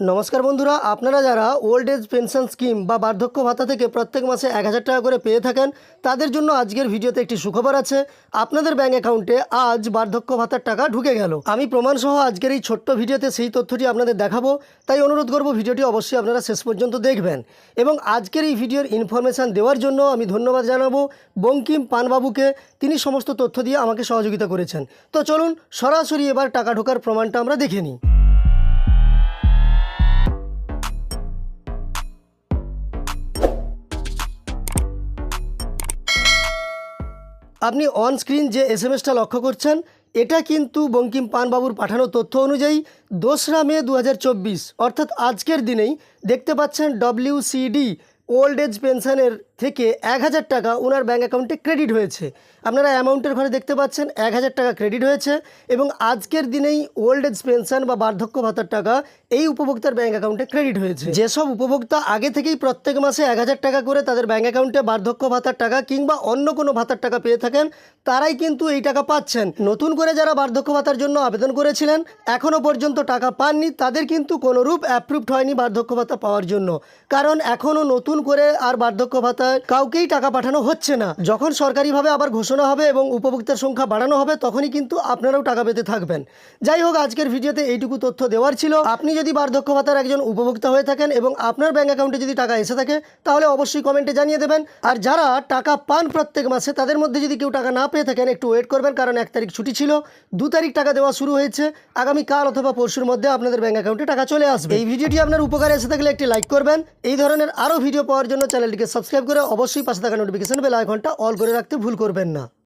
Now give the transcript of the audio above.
নমস্কার বন্ধুরা, আপনারা যারা ওল্ড এজ পেনশন স্কিম বা বার্ধক্য ভাতা থেকে প্রত্যেক মাসে এক হাজার টাকা করে পেয়ে থাকেন, তাদের জন্য আজকের ভিডিওতে একটি সুখবর আছে। আপনাদের ব্যাঙ্ক অ্যাকাউন্টে আজ বার্ধক্য ভাতার টাকা ঢুকে গেল। আমি প্রমাণসহ আজকের এই ছোট্ট ভিডিওতে সেই তথ্যটি আপনাদের দেখাবো। তাই অনুরোধ করব ভিডিওটি অবশ্যই আপনারা শেষ পর্যন্ত দেখবেন। এবং আজকের এই ভিডিওর ইনফরমেশান দেওয়ার জন্য আমি ধন্যবাদ জানাব বঙ্কিম পানবাবুকে। তিনি সমস্ত তথ্য দিয়ে আমাকে সহযোগিতা করেছেন। তো চলুন সরাসরি এবার টাকা ঢোকার প্রমাণটা আমরা দেখে নিই। আপনি অন স্ক্রিন যে এস এম এসটা লক্ষ্য করছেন, এটা কিন্তু বঙ্কিম পানবাবুর পাঠানো তথ্য অনুযায়ী দোসরা মে দু হাজার চব্বিশ, অর্থাৎ আজকের দিনেই দেখতে পাচ্ছেন ডব্লিউসিডি ওল্ড এজ পেনশনের থেকে এক হাজার টাকা ওনার ব্যাঙ্ক অ্যাকাউন্টে ক্রেডিট হয়েছে। আপনারা অ্যামাউন্টের ঘরে দেখতে পাচ্ছেন এক হাজার টাকা ক্রেডিট হয়েছে এবং আজকের দিনেই ওল্ড এজ পেনশন বা বার্ধক্য ভাতার টাকা এই উপভোক্তার ব্যাঙ্ক অ্যাকাউন্টে ক্রেডিট হয়েছে। যেসব উপভোক্তা আগে থেকেই প্রত্যেক মাসে এক হাজার টাকা করে তাদের ব্যাঙ্ক অ্যাকাউন্টে বার্ধক্য ভাতার টাকা কিংবা অন্য কোনো ভাতার টাকা পেয়ে থাকেন, তারাই কিন্তু এই টাকা পাচ্ছেন। নতুন করে যারা বার্ধক্য ভাতার জন্য আবেদন করেছিলেন এখনও পর্যন্ত টাকা পাননি, তাদের কিন্তু কোনোরূপ অ্যাপ্রুভড হয়নি বার্ধক্য ভাতা পাওয়ার জন্য। কারণ এখনও নতুন করে আর বার্ধক্য ভাতায় কাউকেই টাকা পাঠানো হচ্ছে না। যখন সরকারিভাবে আবার ঘোষণা হবে এবং উপভোক্তার সংখ্যা বাড়ানো হবে, তখনই কিন্তু আপনারাও টাকা পেতে থাকবেন। যাই হোক, আজকের ভিডিওতে এইটুকু তথ্য দেওয়ার ছিল। আপনি যদি বার্ধক্য ভাতার একজন উপভোক্তা হয়ে থাকেন এবং আপনার ব্যাঙ্ক অ্যাকাউন্টে যদি টাকা এসে থাকে, তাহলে অবশ্যই কমেন্টে জানিয়ে দেবেন। আর যারা টাকা পান প্রত্যেক মাসে, তাদের মধ্যে যদি কেউ টাকা না পেয়ে থাকেন, একটু ওয়েট করবেন, কারণ এক তারিখ ছুটি ছিল। দু তারিখ টাকা দেওয়া শুরু হয়েছে। আগামী কাল অথবা পরশুর মধ্যে আপনাদের ব্যাঙ্ক অ্যাকাউন্টে টাকা চলে আসবে। এই ভিডিওটি আপনার উপকারে এসে থাকলে একটি লাইক করবেন। এই ধরনের আরও ভিডিও পাওয়ার জন্য চ্যানেলটিকে সাবস্ক্রাইব করে অবশ্যই পাশে থাকা নোটিফিকেশন বেল আইকনটা অল করে রাখতে ভুল করবেন না।